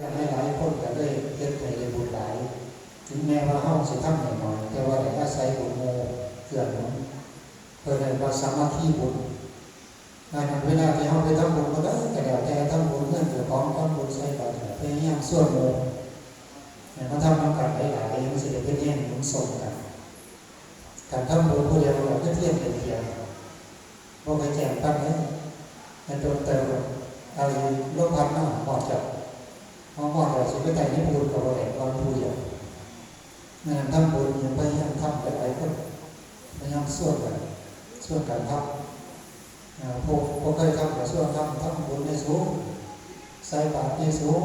หลายคนก็ได้เฮ็ดให้ได้บุญหลาย ถึงแม้ว่าเฮาสิทำหน่อยแต่ว่าได้อาศัยบุญโมเกื้อหนุนเพื่อให้ว่าสามัคคีบุญงานเวลาที่เฮาไปทำบุญก็ได้ก็แล้วแต่ทำบุญเงินหรือของทำบุญใส่บาตรพยายามส่วนโมให้มาทำน้ำกันหลายๆมันสิได้เป็นแย่งหนุนส่งกันการทำบุญผู้เดียวเราก็เทียบเป็นเดียวบ่เคยแจ้งตั้งเลยให้โดนเติมเอาอยู่ร่วมพันหน้าหออดจับสุดไปแต่งที่บุญกั บเราเองเราผู้เดียวงานทำบุญยังพยายามทำหลายๆคนพยายามส่วนกันส่วนกันทำพวกพวกเคยทำกับส่วนทำทำบุญในสูงใส่บาตรในสูง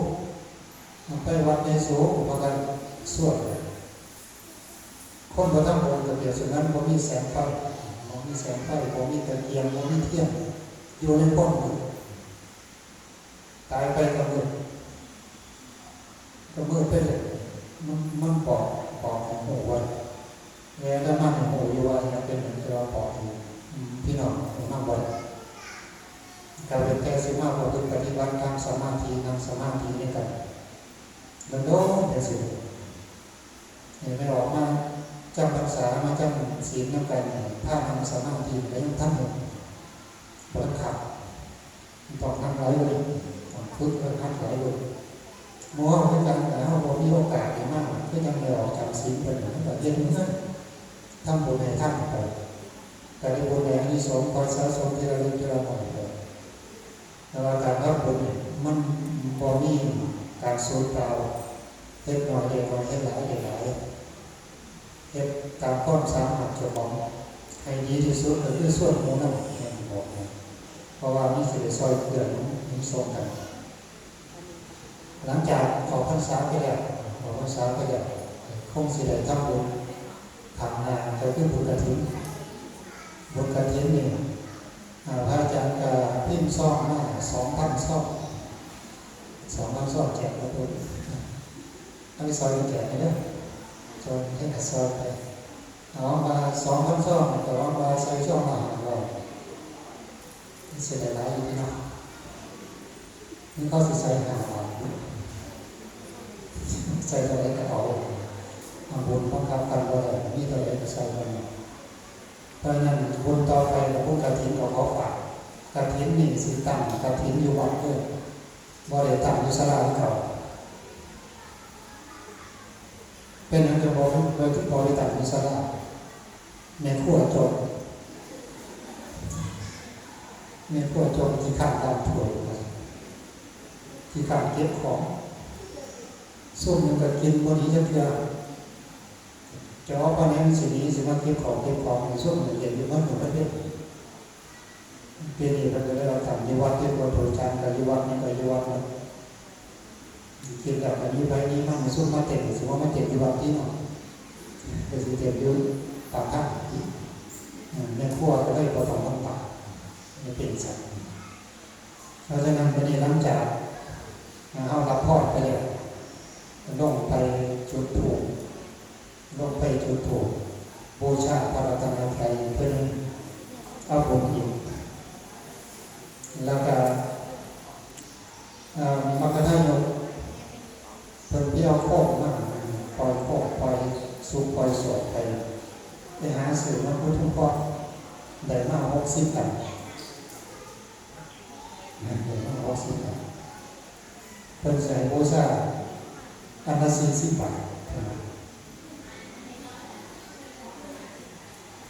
ไปวัดในสูงมากันส่วนกันคนบ่ทำบุญก็เปรียบเสมือนบ่มีแสงไฟบ่มีแสงไฟบ่มีตะเกียงบ่มีเทียนอยู่ในป้อมอยู่ตายไปก็มืด ก็มืดไปเลยมันมันปอกปอกของหูไว้แม้ถ้ามันของหูอยู่ว่าจะเป็นเหมือนกับปอกอยู่พี่น้องนั่งไว้กายเป็นแค่สิมาพอถึงปฏิบัติทำสมาธิทำสมาธินี่กันมันโนเดี๋ยวสิเห็นไหมออกมาจำพรรษามาจำศีลน้ำกันถ้าทำสมาธิแล้วยังทำหมดบนขับต้องทำหลเลยต้องฝึกต้องทำหลเลย มัวเป็นการแต่เราบ่มีโอกาสมากก็ยังไม่ออกจากศีลเป็นเหมือนกับเย็นเหมือนกันทำบุญในท่านไปแต่ในบุญในอันนี้สองส์คอยสะสมที่เราเรียนที่เราหน่อยเลยแต่ว่าการทำบุญมันบ่มีการสูญเปล่าเล็กน้อยเล็กน้อยเล็กหลายเล็กหลายเฮ็ดตามความสามารถเจ้าของให้ดีที่สุดก็คือส่วนหมู่นั้นแห่งบอกเพราะว่ามีสิได้ซอยเพื่อนมันส่งกัน หลังจากออกพรรษาไปแล้วออกพรรษาไปแล้วคงสิได้ทำบุญทำงานก็คือบุญกฐินบุญกฐินนี่อ่าพระอาจารย์ก็พิมพ์ซ่องมาสองพันซ่องสองพันซ่องแจกแล้วด้วยอันนี้ซอยแจกให้เด้จนให้กระซอยไปเอามาสองพันช่องแต่ว่ามาใส่ช่องมาหาเราเสียดายอยู่พี่น้องนี่เขาสิใส่หาเรา ใส่ตัวเล็กก็เอาเอาบุญบังคับกันว่าอะไรมีตัวเล็กก็ใส่ไปเพราะนั้นบุญต่อไปเราพูดกระถินเราขอฝากกระถินนี่สิตั้งกระถินอยู่วัดด้วยบ่ได้ตั้งอยู่ศาลาเขาเป็นอันจะบอกโดยที่บริษัทมิสลาในขั้วจบในขั้วจบที่ขาดการถ่วยที่ขาดเก็บของ ส้มมันก็กินบนนี้จะเพื่อจะเอาปานนี้สิ่งนี้สิมาเก็บของเก็บของในส้มมันเย็นอยู่บ้านหมู่ประเทศเป็นอีกเราจะได้เราทำในวัดที่วัดโพธิ์จานกับที่วัดนี้กับที่วัดนั้นกินกับอันนี้ไปนี้มันสู้มาเต็มสิว่ามาเต็มยู่แบบที่เนาะแต่สิเต็มอยู่ปากข้างในครัวก็ได้ประสองคนปากไม่เป็นสัตว์เราะฉะนั้นวันนี้หลังจากเอารับพอดไปแล้ว ลงไปจุดถูกลงไปจุดถูกบูชาพระรัตนตรัยเพื่อเอาบุญอีกแล้วก็มรรคทายกเพิ่นที่เอาโคกมาปล่อยโคกปล่อยสุกปล่อยสวดไปไปหาสื่อมาพุทธพ่อได้มาหกสิบตันได้มาหกสิบตันเพิ่นใส่บูชา อันละสี่สิบบาท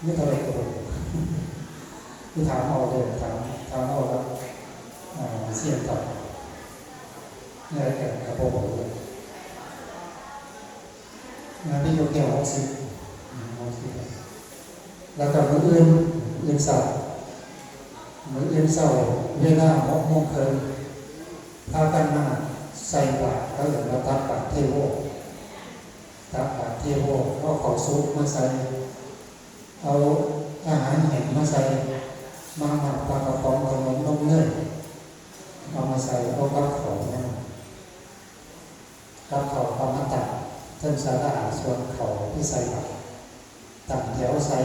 นี่เท่าไหรก็รู้ที่ถามเอาเลยถามถามเอาแล้วเสียงต่อนี่แก่กระโปรงเลยงานที่ยกแกวหกสิบหกสิบแล้วก็มืออื่นอื่นสาร์มืออื่นเสาร์เวลาหกโมงครึ่งพากันมา ใส่บาตรเขาอย่างเราตักบาตรเทโวตักบาตรเทโวเอาขอซุปมาใส่เอาอาหารแห้งมาใส่มาหมักปลากระป๋องขนมนมเนยเอามาใส่เอากับของนะกับของเอามาตักท่านสาระส่วนเขาที่ใส่บาตรต่างแถวใส่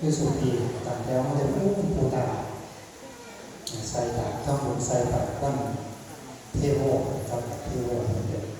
ยุสุธีต่างแถวไม่ได้พูดปูตาใส่บาตรทั้งหมดใส่บาตรวันเ谢过我们的观